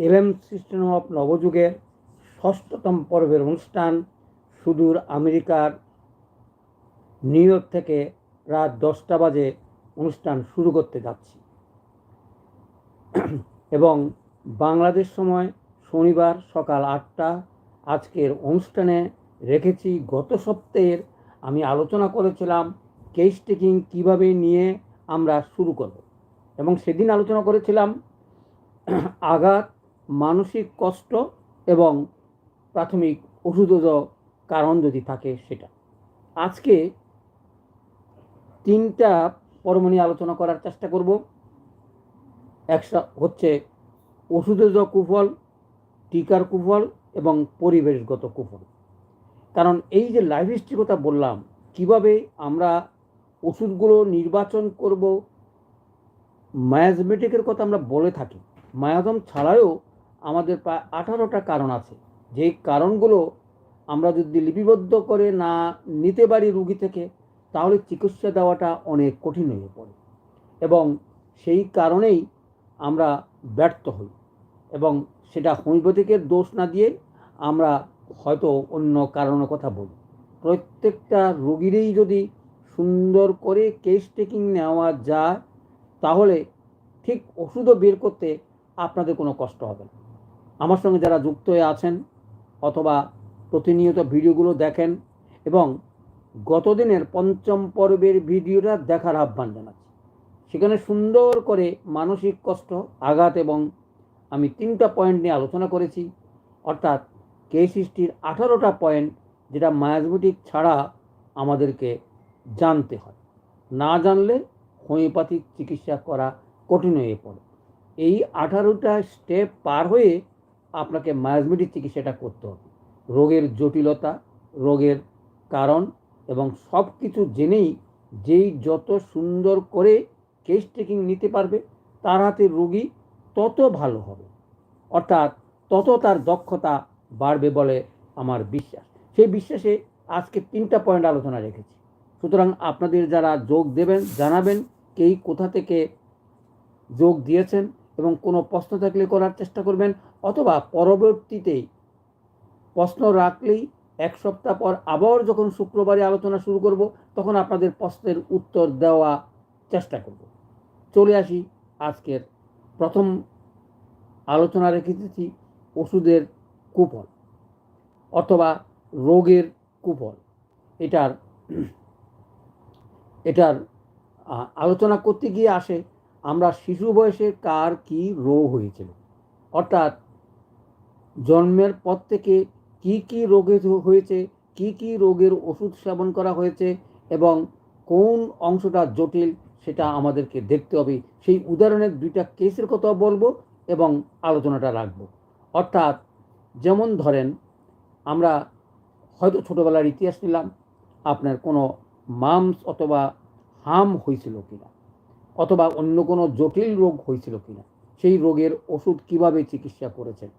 LM system of নবযুগের ষষ্ঠতম পর্বের অনুষ্ঠান সুদূর আমেরিকার নিউ ইয়র্ক থেকে রাত দশটা বাজে অনুষ্ঠান শুরু করতে যাচ্ছি। এবং বাংলাদেশ সময় শনিবার সকাল আটটা আজকের অনুষ্ঠানে রেখেছি গত সপ্তাহের আমি আলোচনা করেছিলাম কেস টেকিং কীভাবে নিয়ে আমরা শুরু করব। এবং সেদিন আলোচনা করেছিলাম আঘাত মানসিক কষ্ট এবং প্রাথমিক ওষুধজ কারণ যদি থাকে সেটা। আজকে তিনটা পর্ব নিয়ে আলোচনা করার চেষ্টা করব। একটা হচ্ছে ওষুধজ কুফল, টিকার কুফল এবং পরিবেশগত কুফল। কারণ এই যে লাইফ হিস্ট্রি কথা বললাম, কীভাবে আমরা ওষুধগুলো নির্বাচন করব মায়াজমেটিকের কথা আমরা বলে থাকি। মায়াজম ছাড়াও আমাদের প্রায় আঠারোটা কারণ আছে। যে কারণগুলো আমরা যদি লিপিবদ্ধ করে না নিতে পারি রুগী থেকে, তাহলে চিকিৎসা দেওয়াটা অনেক কঠিন হয়ে পড়ে। এবং সেই কারণেই আমরা ব্যর্থ হই। এবং সেটা হোমিওপ্যাথিকের দোষ না দিয়ে আমরা হয়তো অন্য কারণের কথা বলি। প্রত্যেকটা রোগীরই যদি সুন্দর করে কেস টেকিং নেওয়া যায়, তাহলে ঠিক ওষুধও বের করতে আপনাদের কোনো কষ্ট হবে না। আমার সঙ্গে যারা যুক্ত হয়ে আছেন অথবা প্রতিনিয়ত ভিডিওগুলো দেখেন এবং গতদিনের পঞ্চম পর্বের ভিডিওটা দেখার আহ্বান জানাচ্ছি। সেখানে সুন্দর করে মানসিক কষ্ট, আঘাত এবং আমি তিনটা পয়েন্ট নিয়ে আলোচনা করেছি। অর্থাৎ কে হিস্ট্রির আঠারোটা পয়েন্ট যেটা মায়াজমেটিক ছাড়া আমাদেরকে জানতে হয়। না জানলে হোমিওপ্যাথিক চিকিৎসা করা কঠিন হয়ে পড়ে। এই আঠারোটা স্টেপ পার হয়ে আপনাকে মায়াজমেটিক চিকিৎসাটা করতে হবে। রোগের জটিলতা, রোগের কারণ এবং সব কিছু জেনেই যেই যত সুন্দর করে কেস টেকিং নিতে পারবে, তার হাতে রোগী তত ভালো হবে। অর্থাৎ তত তার দক্ষতা বাড়বে বলে আমার বিশ্বাস। সেই বিশ্বাসে আজকে তিনটা পয়েন্ট আলোচনা রেখেছি। সুতরাং আপনাদের যারা যোগ দেবেন, জানাবেন কেই কোথা থেকে যোগ দিয়েছেন কোনো প্রশ্ন থাকলে করার চেষ্টা করবেন অথবা পরবর্তীতে প্রশ্ন রাখলেই এক সপ্তাহ পর আবার যখন শুক্রবারে আলোচনা শুরু করব, তখন আপনাদের প্রশ্নের উত্তর দেওয়া চেষ্টা করব। চলে আসি আজকের প্রথম আলোচনা রেখেছি ওষুধের কুফল অথবা রোগের কুফল এটার এটার আলোচনা করতে গিয়ে আসে আমরা শিশু বয়সে কার কি রোগ হয়েছিল? অর্থাৎ জন্মের পর থেকে কি কি রোগে হয়েছে, কি কি রোগের ওষুধ সেবন করা হয়েছে এবং কোন অংশটা জটিল সেটা আমাদেরকে দেখতে হবে। সেই উদাহরণের দুইটা কেসের কথা বলব এবং আলোচনাটা রাখব। অর্থাৎ যেমন ধরেন, আমরা হয়তো ছোটোবেলার ইতিহাস নিলাম, আপনার কোনো মামস অথবা হাম হয়েছিল কিনা। অথবা অন্য কোনো জটিল রোগ হয়েছিল কিনা? সেই রোগের ওষুধ কীভাবে চিকিৎসা করেছেন?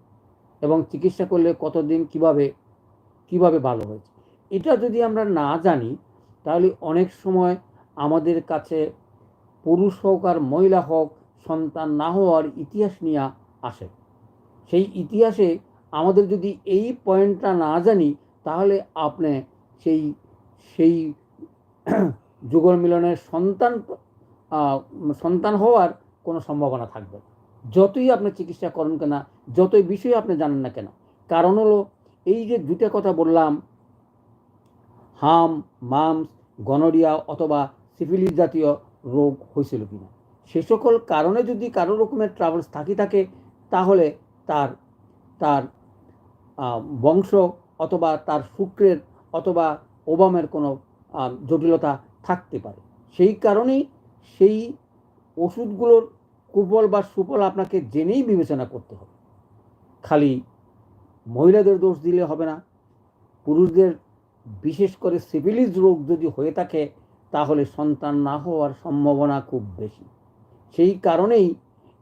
এবং চিকিৎসা করলে কতদিন কীভাবে কীভাবে ভালো হয়েছে? এটা যদি আমরা না জানি, তাহলে অনেক সময় আমাদের কাছে পুরুষ হোক আর মহিলা হোক, সন্তান না হওয়ার ইতিহাস নিয়ে আসে। সেই ইতিহাসে আমাদের যদি এই পয়েন্টটা না জানি, তাহলে আপনি সেই সেই যুগল মিলনের সন্তান সন্তান হওয়ার কোনো সম্ভাবনা থাকবে যতই আপনি চিকিৎসা করেন কেনা, যতই বিষয়ে আপনি জানেন না কেন, কারণ হলো এই যে দুটা কথা বললাম, হাম, মামস, গনোরিয়া অথবা সিফিলিস জাতীয় রোগ হয়েছিল কিনা। সে সকল কারণে যদি কারও রকমের ট্রাভেলস থাকি থাকে, তাহলে তার তার বংশ অথবা তার শুক্রের অথবা ওবামের কোনো জটিলতা থাকতে পারে। সেই কারণেই সেই ওষুধগুলোর কুফল বা সুফল আপনাকে জেনেই বিবেচনা করতে হবে। খালি মহিলাদের দোষ দিলে হবে না। পুরুষদের বিশেষ করে সিভিলিস রোগ যদি হয়ে থাকে, তাহলে সন্তান না হওয়ার সম্ভাবনা খুব বেশি। সেই কারণেই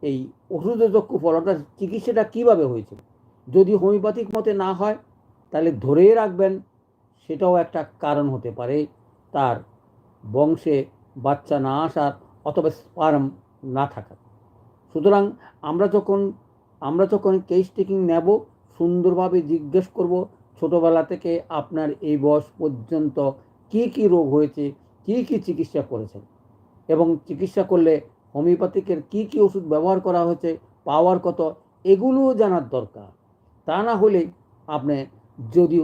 এই ওষুধের কুফল অর্থাৎ চিকিৎসাটা কীভাবে হয়েছে? যদি হোমিওপ্যাথিক মতে না হয়, তাহলে ধরে রাখবেন, সেটাও একটা কারণ হতে পারে। তার বংশে বাচ্চা না আসার অথবা স্পার্ম না থাকার সুতরাং আমরা যখন আমরা যখন কেস টেকিং নেব, সুন্দরভাবে জিজ্ঞেস করব, ছোটোবেলা থেকে আপনার এই বয়স পর্যন্ত কি কি রোগ হয়েছে? কি কি চিকিৎসা করেছেন? এবং চিকিৎসা করলে হোমিওপ্যাথিকের কি কি ওষুধ ব্যবহার করা হয়েছে, পাওয়ার কত, এগুলোও জানার দরকার। তা না হলে আপনি যদি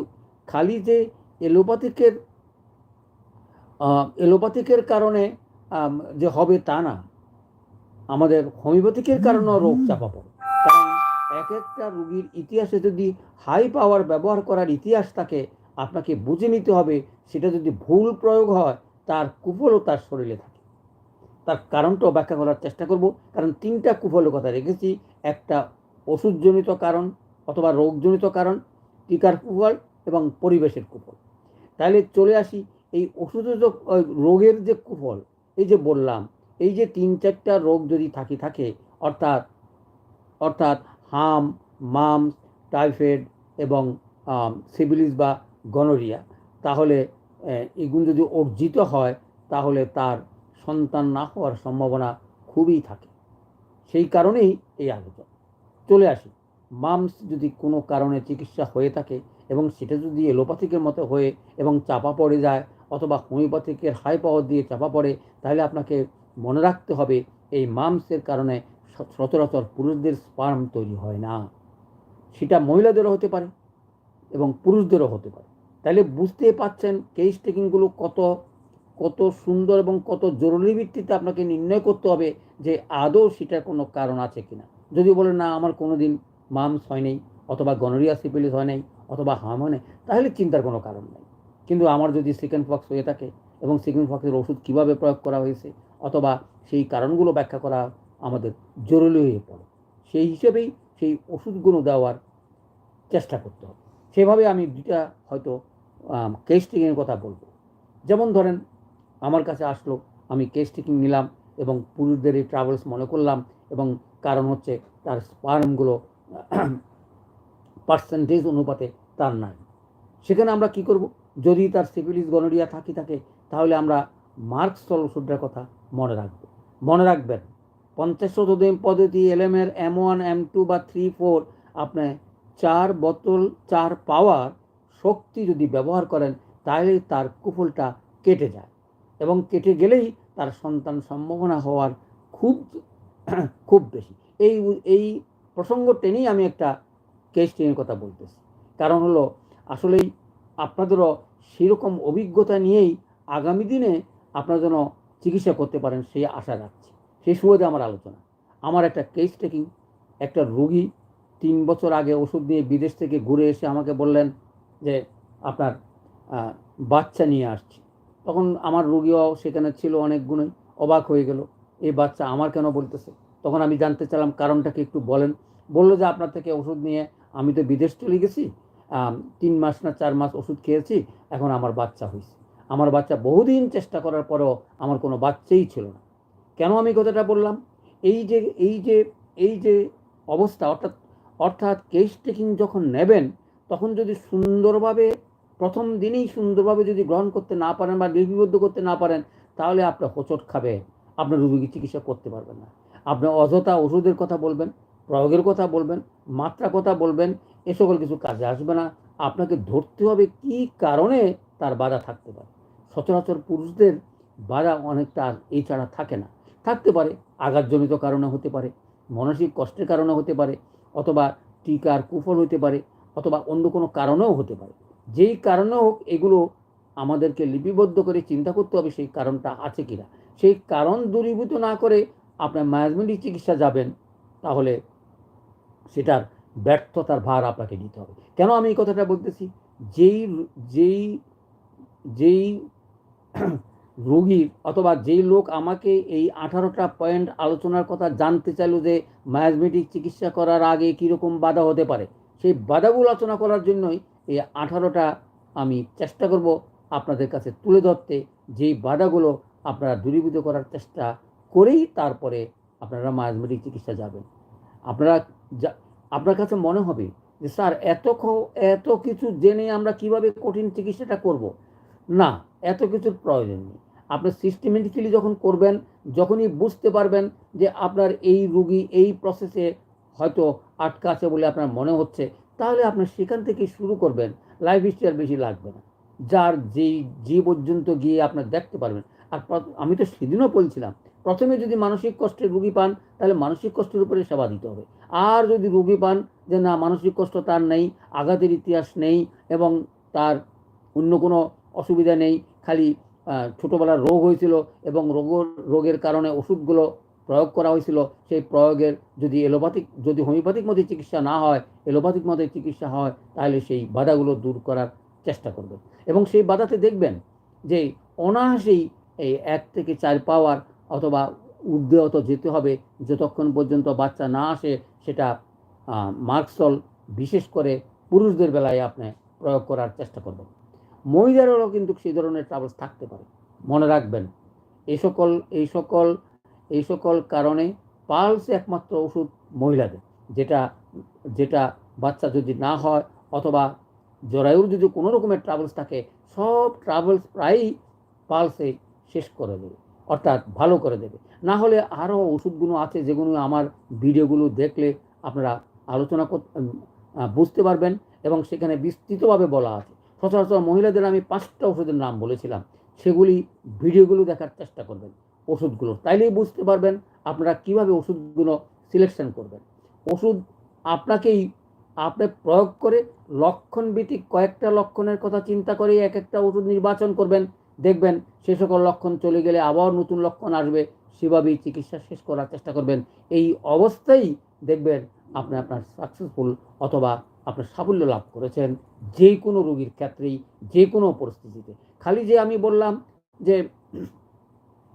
খালি যে এলোপ্যাথিকের এলোপ্যাথিকের কারণে যে হবে তা না। আমাদের হোমিওপ্যাথিকের কারণেও রোগ চাপা পড়ে। কারণ এক একটা রুগীর ইতিহাসে যদি হাই পাওয়ার ব্যবহার করার ইতিহাস থাকে আপনাকে বুঝে নিতে হবে সেটা যদি ভুল প্রয়োগ হয় তার কুফলও তার শরীরে থাকে। তার কারণটাও ব্যাখ্যা করার চেষ্টা করব। কারণ তিনটা কুফলের কথা রেখেছি। একটা ওষুধজনিত কারণ অথবা রোগজনিত কারণ টিকার কুফল এবং পরিবেশের কুফল। তাহলে চলে আসি এই ওষুধের রোগের যে কুফল, এই যে বললাম, এই যে তিন চারটা রোগ যদি থাকি, থাকে, অর্থাৎ অর্থাৎ হাম মামস টাইফয়েড এবং সিভিলিস বা গনোরিয়া, তাহলে এগুলো যদি অর্জিত হয়, তাহলে তার সন্তান না হওয়ার সম্ভাবনা খুবই থাকে। সেই কারণেই এই আলোচনা। চলে আসি। মামস যদি কোনো কারণে চিকিৎসা হয়ে থাকে এবং সেটা যদি এলোপ্যাথিকের মতো হয়ে এবং চাপা পড়ে যায় অথবা হোমিওপ্যাথিকের হাই পাওয়ার দিয়ে চাপা পড়ে, তাহলে আপনাকে মনে রাখতে হবে, এই মামসের কারণে সচরাচর পুরুষদের স্পার্ম তৈরি হয় না। সেটা মহিলাদেরও হতে পারে এবং পুরুষদেরও হতে পারে। তাহলে বুঝতে পাচ্ছেন কেস টেকিংগুলো কত কত সুন্দর এবং কত জরুরি ভিত্তিতে আপনাকে নির্ণয় করতে হবে যে আদৌ সেটার কোনো কারণ আছে কিনা। যদি বলেন, না, আমার কোনো দিন মামস হয় নাই অথবা গনোরিয়া সিপিলিস হয় নাই অথবা হাম হয় নাই, তাহলে চিন্তার কোনো কারণ নেই। কিন্তু আমার যদি সেকেন্ড ফক্স হয়ে থাকে এবং সেকেন্ড ফক্সের ওষুধ কীভাবে প্রয়োগ করা হয়েছে অথবা সেই কারণগুলো ব্যাখ্যা করা আমাদের জরুরি হয়ে পড়ে। সেই হিসেবেই সেই ওষুধগুলো দেওয়ার চেষ্টা করতে হবে। সেভাবে আমি দুটা হয়তো কেস টেকিংয়ের কথা বলব। যেমন ধরেন, আমার কাছে আসলো, আমি কেস টেকিং নিলাম এবং পুরুষদের এই ট্রাভেলস মনে করলাম এবং কারণ হচ্ছে তার স্পার্মগুলো পার্সেন্টেজ অনুপাতে তার নাই। সেখানে আমরা কি করব? যদি তার সিভিলিস গনোরিয়া থাকি থাকে, তাহলে আমরা মার্কস ওষুধটার কথা মনে রাখব। মনে রাখবেন, পঞ্চাশ শতদিন পদ্ধতি এলএমের এম ওয়ান, এম টু বা থ্রি ফোর, আপনি চার বোতল, চার পাওয়ার শক্তি যদি ব্যবহার করেন, তাহলে তার কুফলটা কেটে যায় এবং কেটে গেলেই তার সন্তান সম্ভাবনা হওয়ার খুব খুব বেশি। এই এই প্রসঙ্গ টেনেই আমি একটা কেস টেনের কথা বলতেছি। কারণ হলো, আসলেই আপনাদেরও সেরকম অভিজ্ঞতা নিয়েই আগামী দিনে আপনারা যেন চিকিৎসা করতে পারেন সেই আশা রাখছি। সেই সুবাদে আমার আলোচনা। আমার একটা কেস টেকিং একটা রুগী তিন বছর আগে ওষুধ নিয়ে বিদেশ থেকে ঘুরে এসে আমাকে বললেন যে, আপনার বাচ্চা নিয়ে আসছি। তখন আমার রুগীও সেখানে ছিল অনেক গুণই, অবাক হয়ে গেল। এই বাচ্চা আমার কেন বলতেছে? তখন আমি জানতে চাইলাম কারণটাকে একটু বলেন। বলল যে, আপনার থেকে ওষুধ নিয়ে আমি তো বিদেশ চলে গেছি তিন মাস না চার মাস ওষুধ খেয়েছি, এখন আমার বাচ্চা হয়েছে। আমার বাচ্চা বহুদিন চেষ্টা করার পরেও আমার কোনো বাচ্চাই ছিল না। কেন আমি কথাটা বললাম? এই যে এই যে এই যে অবস্থা, অর্থাৎ অর্থাৎ কেস টেকিং যখন নেবেন, তখন যদি সুন্দরভাবে, প্রথম দিনেই সুন্দরভাবে যদি গ্রহণ করতে না পারেন বা লিপিবদ্ধ করতে না পারেন, তাহলে আপনার হোঁচট খাবে আপনার রোগীকে চিকিৎসা করতে পারবেন না। আপনি অযথা ওষুধের কথা বলবেন, প্রয়োগের কথা বলবেন, মাত্রা কথা বলবেন এ সকল কিছু কাজে আসবে না। আপনাকে ধরতে হবে কি কারণে তার বাধা থাকতে পারে। সচরাচর পুরুষদের বাধা অনেকটা এই ছাড়া থাকে না। থাকতে পারে, আঘাতজনিত কারণে হতে পারে, মানসিক কষ্টের কারণে হতে পারে, অথবা টিকার কুফল হতে পারে, অথবা অন্য কোনো কারণেও হতে পারে। যেই কারণে হোক এগুলো আমাদেরকে লিপিবদ্ধ করে চিন্তা করতে হবে সেই কারণটা আছে কিনা। সেই কারণ দূরীভূত না করে আপনার ম্যানেজমেন্টিক চিকিৎসা যাবেন, তাহলে সেটার ব্যর্থতার ভার আপনাকে নিতে হবে। কেন আমি এই কথাটা বলতেছি? যেই যেই যেই রোগীর অথবা যেই লোক আমাকে এই আঠারোটা পয়েন্ট আলোচনার কথা জানতে চাইলো যে ম্যাজমেটিক চিকিৎসা করার আগে কীরকম বাধা হতে পারে, সেই বাধাগুলো আলোচনা করার জন্যই এই আঠারোটা আমি চেষ্টা করব আপনাদের কাছে তুলে ধরতে। যেই বাধাগুলো আপনারা দূরীভূত করার চেষ্টা করেই তারপরে আপনারা ম্যাজমেটিক চিকিৎসা যাবেন। আপনারা আপনার কাছে মনে হবে যে, স্যার, এত এত কিছু জেনে আমরা কীভাবে কঠিন চিকিৎসাটা করব? না, এত কিছুর প্রয়োজন নেই। আপনি সিস্টেমেটিক্যালি যখন করবেন, যখনই বুঝতে পারবেন যে আপনার এই রুগী এই প্রসেসে হয়তো আটকা আছে বলে আপনার মনে হচ্ছে, তাহলে আপনার সেখান থেকে শুরু করবেন। লাইফ আর বেশি লাগবে না। যার যেই যে পর্যন্ত গিয়ে আপনার দেখতে পারবেন। আর আমি তো সেদিনও বলছিলাম, প্রথমে যদি মানসিক কষ্টের রুগী পান, তাহলে মানসিক কষ্টের উপরে সেবা দিতে হবে। আর যদি রুগী পান যে না, মানসিক কষ্ট তার নেই, আঘাতের ইতিহাস নেই এবং তার অন্য কোনো অসুবিধা নেই, খালি ছোটোবেলার রোগ হয়েছিল এবং রোগ, রোগের কারণে ওষুধগুলো প্রয়োগ করা হয়েছিল, সেই প্রয়োগের যদি এলোপ্যাথিক, যদি হোমিওপ্যাথিক মধ্যে চিকিৎসা না হয়, এলোপ্যাথিক মধ্যে চিকিৎসা হয়, তাহলে সেই বাধাগুলো দূর করার চেষ্টা করবেন। এবং সেই বাধাতে দেখবেন যে অনায়াসেই এই এক থেকে চার পাওয়ার অথবা অত যেতে হবে, যতক্ষণ পর্যন্ত বাচ্চা না আসে, সেটা মার্কসল বিশেষ করে পুরুষদের বেলায় আপনি প্রয়োগ করার চেষ্টা করবেন। মহিলাদেরও কিন্তু সেই ধরনের ট্রাভেলস থাকতে পারে। মনে রাখবেন, এই সকল এই সকল এই সকল কারণে পালস একমাত্র ওষুধ মহিলাদের, যেটা যেটা বাচ্চা যদি না হয় অথবা জরায়ুর যদি কোনো রকমের ট্রাভেলস থাকে, সব ট্রাভেলস প্রায়ই পালসে শেষ করে দেবে, অর্থাৎ ভালো করে দেবে। না হলে আরও ওষুধগুলো আছে যেগুলো আমার ভিডিওগুলো দেখলে আপনারা আলোচনা বুঝতে পারবেন এবং সেখানে বিস্তৃতভাবে বলা আছে। সচরাচর মহিলাদের আমি পাঁচটা ওষুধের নাম বলেছিলাম। সেগুলি ভিডিওগুলো দেখার চেষ্টা করবেন, ওষুধগুলো। তাইলেই বুঝতে পারবেন আপনারা কীভাবে ওষুধগুলো সিলেকশন করবেন। ওষুধ আপনাকেই, আপনি প্রয়োগ করে লক্ষণ ভিত্তিক কয়েকটা লক্ষণের কথা চিন্তা করে এক একটা ওষুধ নির্বাচন করবেন। দেখবেন সে সকল লক্ষণ চলে গেলে আবার নতুন লক্ষণ আসবে। সেভাবেই চিকিৎসা শেষ করার চেষ্টা করবেন। এই অবস্থায় দেখবেন আপনি আপনার সাকসেসফুল অথবা আপনার সাফল্য লাভ করেছেন যে কোনো রোগীর ক্ষেত্রেই, যে কোনো পরিস্থিতিতে। খালি যে আমি বললাম যে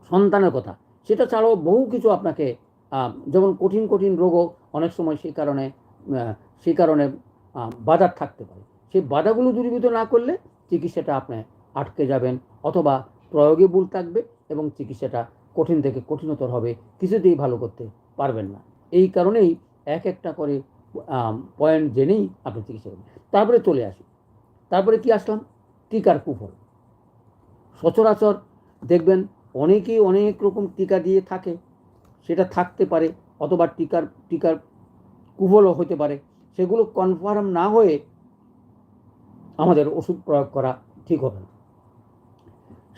সন্তানের কথা, সেটা ছাড়াও বহু কিছু আপনাকে যেমন কঠিন কঠিন রোগও অনেক সময় সেই কারণে সেই কারণে বাধা থাকতে পারে। সেই বাধাগুলো দূরীভূত না করলে চিকিৎসাটা আপনি আটকে যাবেন অথবা প্রয়োগে ভুল থাকবে এবং চিকিৎসাটা কঠিন থেকে কঠিনতর হবে, কিছুতেই ভালো করতে পারবেন না। এই কারণেই এক একটা করে পয়েন্ট জেনেই আপনি চিকিৎসা করবেন। তারপরে চলে আসি। তারপরে কি আসলাম? টিকার কুফল। সচরাচর দেখবেন অনেকেই অনেক রকম টিকা দিয়ে থাকে। সেটা থাকতে পারে, অথবা টিকার টিকার কুফলও হতে পারে। সেগুলো কনফার্ম না হয়ে আমাদের ওষুধ প্রয়োগ করা ঠিক হবে না।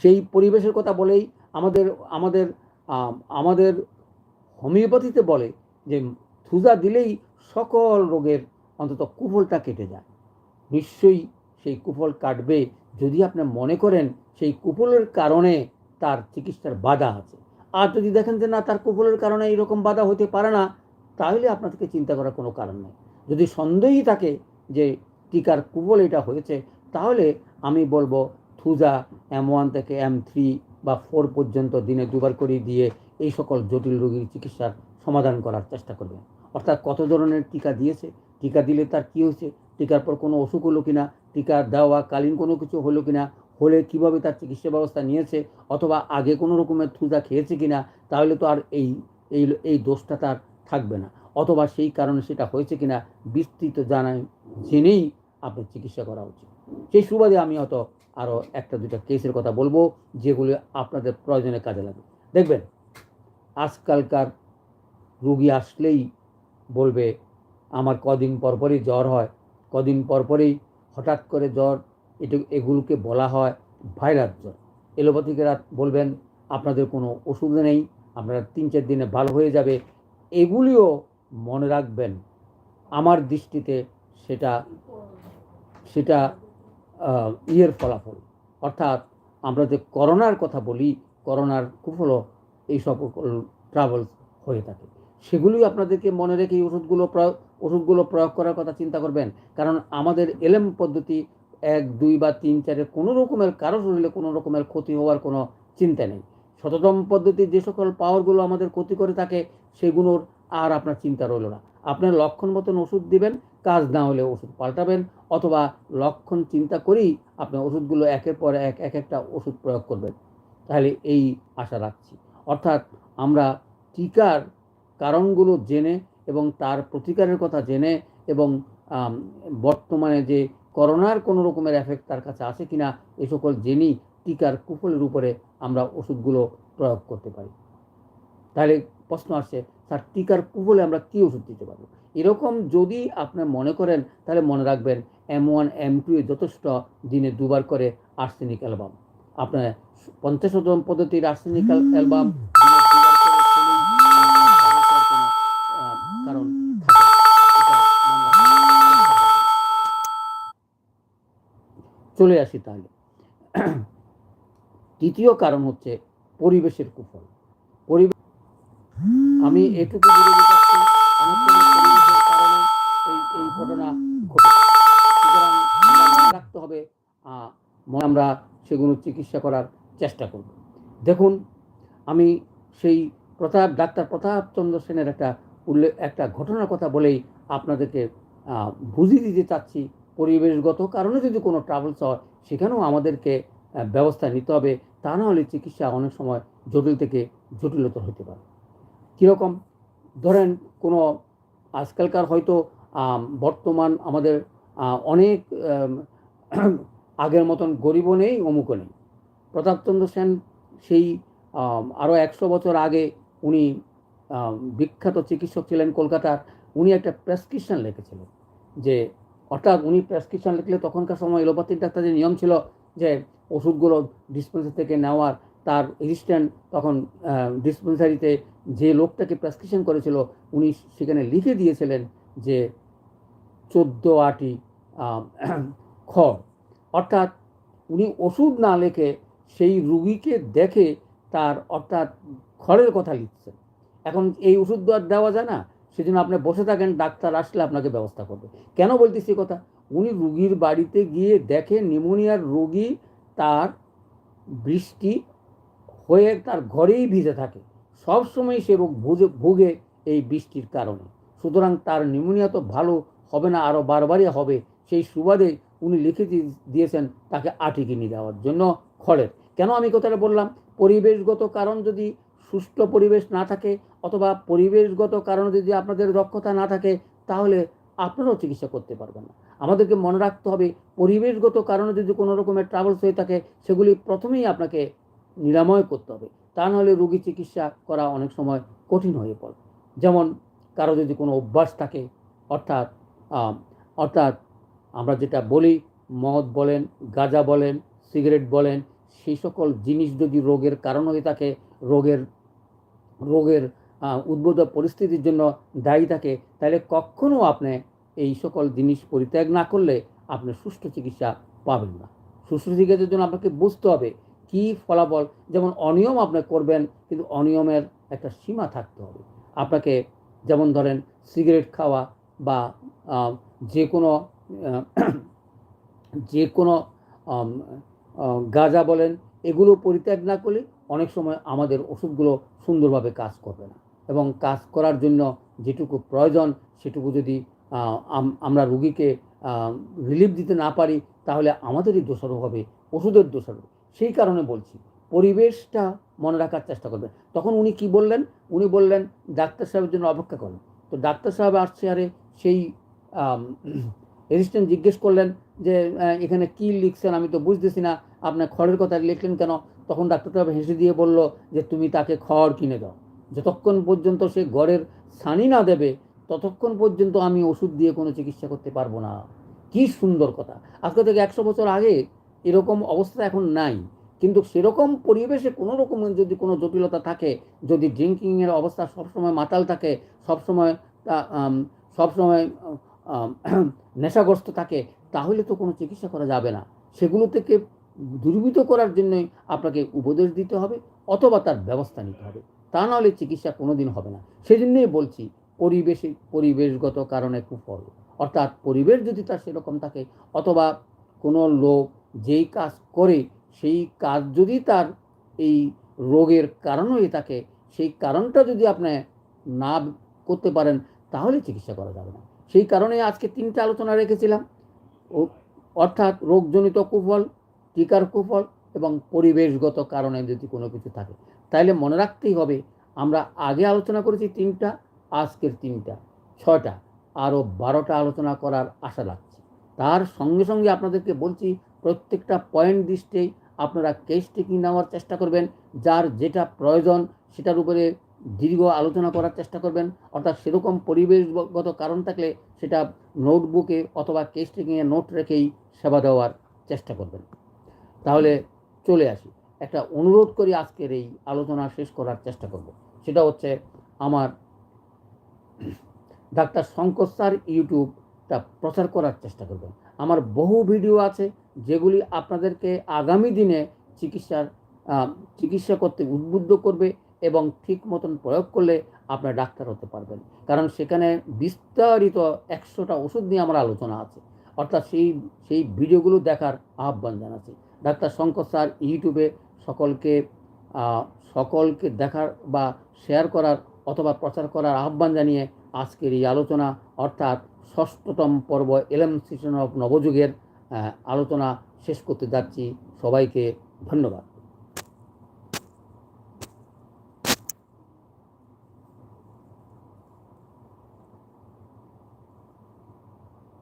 সেই পরিবেশের কথা বলেই আমাদের আমাদের আমাদের হোমিওপ্যাথিতে বলে যে থুজা দিলেই সকল রোগের অন্তত কুফলটা কেটে যায়। নিশ্চয়ই সেই কুফল কাটবে। যদি আপনি মনে করেন সেই কুফলের কারণে তার চিকিৎসার বাধা আছে। আর যদি দেখেন যে না, তার কুফলের কারণে এইরকম বাধা হতে পারে না, তাহলে আপনাদেরকে চিন্তা করার কোনো কারণ নেই। যদি সন্দেহই থাকে যে টিকার কুফল এটা হয়েছে, তাহলে আমি বলব থুজা এম ওয়ান থেকে এম থ্রি বা ফোর পর্যন্ত দিনে দুবার করে দিয়ে এই সকল জটিল রোগীর চিকিৎসার সমাধান করার চেষ্টা করবেন অর্থাৎ কত ধরনের টিকা দিয়েছে? টিকা দিলে তার কী হয়েছে? টিকার পর কোনো অসুখ হলো কিনা? টিকা দেওয়া কালীন কোনো কিছু হলো কিনা? হলে কীভাবে তার চিকিৎসা ব্যবস্থা নিয়েছে? অথবা আগে কোনো রকমের থুজা খেয়েছে কিনা? তাহলে তো আর এই এই এই দোষটা তার থাকবে না। অথবা সেই কারণে সেটা হয়েছে কিনা? বিস্তৃত জানাই জেনেই আপনার চিকিৎসা করা উচিত। সেই সুবাদে আমি হয়তো আরও একটা দুটা কেসের কথা বলব, যেগুলো আপনাদের প্রয়োজনে কাজে লাগবে দেখবেন, আজকালকার রুগী আসলেই বলবে, আমার কদিন পরপরই জ্বর হয়। কদিন পরপরই হঠাৎ করে জ্বর, এটা, এগুলোকে বলা হয় ভাইরাস জ্বর। এলোপ্যাথিকেরা বলবেন, আপনাদের কোনো ওষুধ নেই, আপনারা তিন চার দিনে ভালো হয়ে যাবে। এগুলিও মনে রাখবেন, আমার দৃষ্টিতে সেটা সেটা ইয়ের ফলাফল। অর্থাৎ আমরা যে করোনার কথা বলি, করোনার কুফলও এই সকল ট্রাভেলস হয়ে থাকে। সেগুলোই আপনাদেরকে মনে রেখে এই ওষুধগুলো প্রয়োগ ওষুধগুলো প্রয়োগ করার কথা চিন্তা করবেন। কারণ আমাদের এলএম পদ্ধতি এক, দুই বা তিন, চারের কোনো রকমের, কারও শরীরে কোনো রকমের ক্ষতি হওয়ার কোনো চিন্তা নেই। শততম পদ্ধতির যে সকল পাওয়ারগুলো আমাদের ক্ষতি করে থাকে, সেগুলোর আর আপনার চিন্তা রইল না। আপনার লক্ষণ মতন ওষুধ দিবেন, কাজ না হলে ওষুধ পাল্টাবেন, অথবা লক্ষণ চিন্তা করেই আপনার ওষুধগুলো একের পর এক এক একটা ওষুধ প্রয়োগ করবেন। তাহলে এই আশা রাখছি। অর্থাৎ আমরা টিকার কারণগুলো জেনে এবং তার প্রতিকারের কথা জেনে এবং বর্তমানে যে করোনার কোনো রকমের এফেক্ট তার কাছে আছে কিনা, এ সকল জেনেই টিকার কুফলের উপরে আমরা ওষুধগুলো প্রয়োগ করতে পারি। তাহলে প্রশ্ন আসছে স্যার টিকার কুফলে আমরা কী ওষুধ দিতে পারব? এরকম যদি আপনি মনে করেন তাহলে মনে রাখবেন এম ওয়ান এম টু যথেষ্ট দিনে দুবার করে আর্সেনিক অ্যালবাম আপনার পঞ্চাশ ওজন পদ্ধতির আর্সেনিক অ্যালবাম তার কারণ। চলে আসি তাহলে। তৃতীয় কারণ হচ্ছে পরিবেশের কুফল। পরিবেশ আমি এটুকু দিতে চাচ্ছি, অনেক কারণে এই এই ঘটনা ঘটে। সুতরাং আমরা মনে রাখতে হবে আমরা সেগুলো চিকিৎসা করার চেষ্টা করব। দেখুন আমি সেই প্রতাপ ডাক্তার প্রতাপ চন্দ্র সেনের একটা উল্লেখ একটা ঘটনার কথা বলেই আপনাদেরকে বুঝিয়ে দিতে চাচ্ছি পরিবেশগত কারণে যদি কোনো ট্রাভেলস হয় সেখানেও আমাদেরকে ব্যবস্থা নিতে হবে। তা না হলে চিকিৎসা অনেক সময় জটিল থেকে জটিলতর হতে পারে। কীরকম? ধরেন কোনো আজকালকার হয়তো বর্তমান আমাদের অনেক আগের মতন গরিবও নেই, অমুকও নেই। প্রতাপচন্দ্র সেন সেই আরও একশো বছর আগে উনি বিখ্যাত চিকিৎসক ছিলেন কলকাতার, উনি একটা প্রেসক্রিপশন লিখেছিলেন যে, অর্থাৎ উনি প্রেসক্রিপশন লিখলে তখনকার সময় এলোপ্যাথিক ডাক্তারদের নিয়ম ছিল যে, ওষুধগুলো ডিসপেন্সারি থেকে নেওয়ার তার অ্যাসিস্ট্যান্ট তখন ডিসপেন্সারিতে যে লোকটাকে প্রেসক্রিপশন করেছিল, উনি সেখানে লিখে দিয়েছিলেন যে চোদ্দ আটি খড়। অর্থাৎ উনি ওষুধ না লেখে সেই রুগীকে দেখে তার, অর্থাৎ খড়ের কথা লিখছেন। এখন এই ওষুধ দেওয়া যায় না, সেজন্য আপনি বসে থাকেন, ডাক্তার আসলে আপনাকে ব্যবস্থা করবে। কেন বলতেছি কথা? উনি রুগীর বাড়িতে গিয়ে দেখে নিউমোনিয়ার রোগী তার বৃষ্টি হয়ে তার ঘরেই ভিজে থাকে। সব সময় সে রোগ ভুগে ভুগে এই বৃষ্টির কারণে। সুতরাং তার নিউমোনিয়া তো ভালো হবে না, আরও বারবারই হবে। সেই সুবাদে উনি লিখে দিয়েছেন তাকে আটি কিনে দেওয়ার জন্য খড়ের। কেন আমি কথাটা বললাম? পরিবেশগত কারণ যদি সুষ্ঠু পরিবেশ না থাকে অথবা পরিবেশগত কারণে যদি আপনাদের দক্ষতা না থাকে, তাহলে আপনারাও চিকিৎসা করতে পারবেন না। আমাদেরকে মনে রাখতে হবে, পরিবেশগত কারণে যদি কোনো রকমের ট্রাভেলস হয়ে থাকে, সেগুলি প্রথমেই আপনাকে নিরাময় করতে হবে। তা নাহলে রোগী চিকিৎসা করা অনেক সময় কঠিন হয়ে পড়ে। যেমন কারও যদি কোনো অভ্যাস থাকে, অর্থাৎ অর্থাৎ আমরা যেটা বলি, মদ বলেন, গাঁজা বলেন, সিগারেট বলেন, সেই সকল জিনিস যদি রোগের কারণ হয়ে থাকে, রোগের রোগের উদ্ভূত পরিস্থিতির জন্য দায়ী থাকে, তাহলে কখনও আপনি এই সকল জিনিস পরিত্যাগ না করলে আপনি সুষ্ঠু চিকিৎসা পাবেন না। সুষ্ঠু চিকিৎসার জন্য আপনাকে বুঝতে হবে কি ফলাফল? যেমন অনিয়ম আপনি করবেন, কিন্তু অনিয়মের একটা সীমা থাকতে হবে। আপনাকে যেমন ধরেন সিগারেট খাওয়া বা যে কোনো যে কোনো গাঁজা বলেন, এগুলো পরিত্যাগ না করলে অনেক সময় আমাদের ওষুধগুলো সুন্দরভাবে কাজ করবে না। এবং কাজ করার জন্য যেটুকু প্রয়োজন, সেটুকু যদি আমরা রুগীকে রিলিফ দিতে না পারি, তাহলে আমাদেরই দোষারোপ হবে, ওষুধের দোষারোপ। সেই কারণে বলছি, পরিবেশটা মনে রাখার চেষ্টা করবেন। তখন উনি কি বললেন? উনি বললেন, ডাক্তার সাহেবের জন্য অপেক্ষা করুন। তো ডাক্তার সাহেব আসছে, আরে সেই অ্যাসিস্ট্যান্ট জিজ্ঞেস করলেন যে এখানে কি লিখছেন? আমি তো বুঝতেছি না আপনার খড়ের কথা লিখলেন কেন? তখন ডাক্তার সাহেব হেসে দিয়ে বলল যে, তুমি তাকে খড় কিনে দাও। যতক্ষণ পর্যন্ত সে ঘরের ছানি না দেবে, ততক্ষণ পর্যন্ত আমি ওষুধ দিয়ে কোনো চিকিৎসা করতে পারব না। কি সুন্দর কথা। আজকে থেকে একশো বছর আগে এরকম অবস্থা এখন নাই। কিন্তু সেরকম পরিবেশে কোনো রকম যদি কোনো জটিলতা থাকে, যদি ড্রিঙ্কিংয়ের অবস্থা সবসময় মাতাল থাকে, সবসময় তা- সবসময় নেশাগ্রস্ত থাকে, তাহলে তো কোনো চিকিৎসা করা যাবে না। সেগুলো থেকে দূরীভূত করার জন্যই আপনাকে উপদেশ দিতে হবে, অথবা তার ব্যবস্থা নিতে হবে। তা নাহলে চিকিৎসা কোনোদিন হবে না। সেই জন্যই বলছি, পরিবেশে, পরিবেশগত কারণে কুফল। অর্থাৎ পরিবেশ যদি তার সেরকম থাকে, অথবা কোনো লোক যেই কাজ করে, সেই কাজ যদি তার এই রোগের কারণ হয়ে থাকে, সেই কারণটা যদি আপনি না করতে পারেন, তাহলে চিকিৎসা করা যাবে না। সেই কারণে আজকে তিনটা আলোচনা রেখেছিলাম। অর্থাৎ রোগজনিত কুফল, টিকার কুফল এবং পরিবেশগত কারণে যদি কোনো কিছু থাকে। তাহলে মনে রাখতেই হবে, আমরা আগে আলোচনা করেছি তিনটা, আজকের তিনটা, ছয়টা, আরও বারোটা আলোচনা করার আশা রাখছি। তার সঙ্গে সঙ্গে আপনাদেরকে বলছি প্রত্যেকটা পয়েন্ট দৃষ্টেই আপনারা কেস টেকিং নেওয়ার চেষ্টা করবেন, যার যেটা প্রয়োজন সেটার উপরে দীর্ঘ আলোচনা করার চেষ্টা করবেন। অর্থাৎ সেরকম পরিবেশগত কারণ থাকলে সেটা নোটবুকে অথবা কেস টেকিংয়ে নোট রেখেই সেবা দেওয়ার চেষ্টা করবেন। তাহলে চলে আসি। একটা অনুরোধ করি আজকের এই আলোচনা শেষ করার চেষ্টা করব। সেটা হচ্ছে আমার ডাক্তার শঙ্কর স্যার ইউটিউবটা প্রচার করার চেষ্টা করবেন। আমার বহু ভিডিও আছে যেগুলি আপনাদেরকে আগামী দিনে চিকিৎসার চিকিৎসা করতে উদ্বুদ্ধ করবে এবং ঠিক মতন প্রয়োগ করলে আপনার ডাক্তার হতে পারবেন। কারণ সেখানে বিস্তারিত একশোটা ওষুধ নিয়ে আমার আলোচনা আছে। অর্থাৎ সেই সেই ভিডিওগুলো দেখার আহ্বান জানাচ্ছি। ডাক্তার শঙ্কর স্যার ইউটিউবে সকলকে সকলকে দেখার বা শেয়ার করার অথবা প্রচার করার আহ্বান জানিয়ে আজকের এই আলোচনা অর্থাৎ ষষ্ঠতম পর্ব এলএম সিজন অফ নবযুগের আলোচনা শেষ করতে যাচ্ছি। সবাইকে ধন্যবাদ।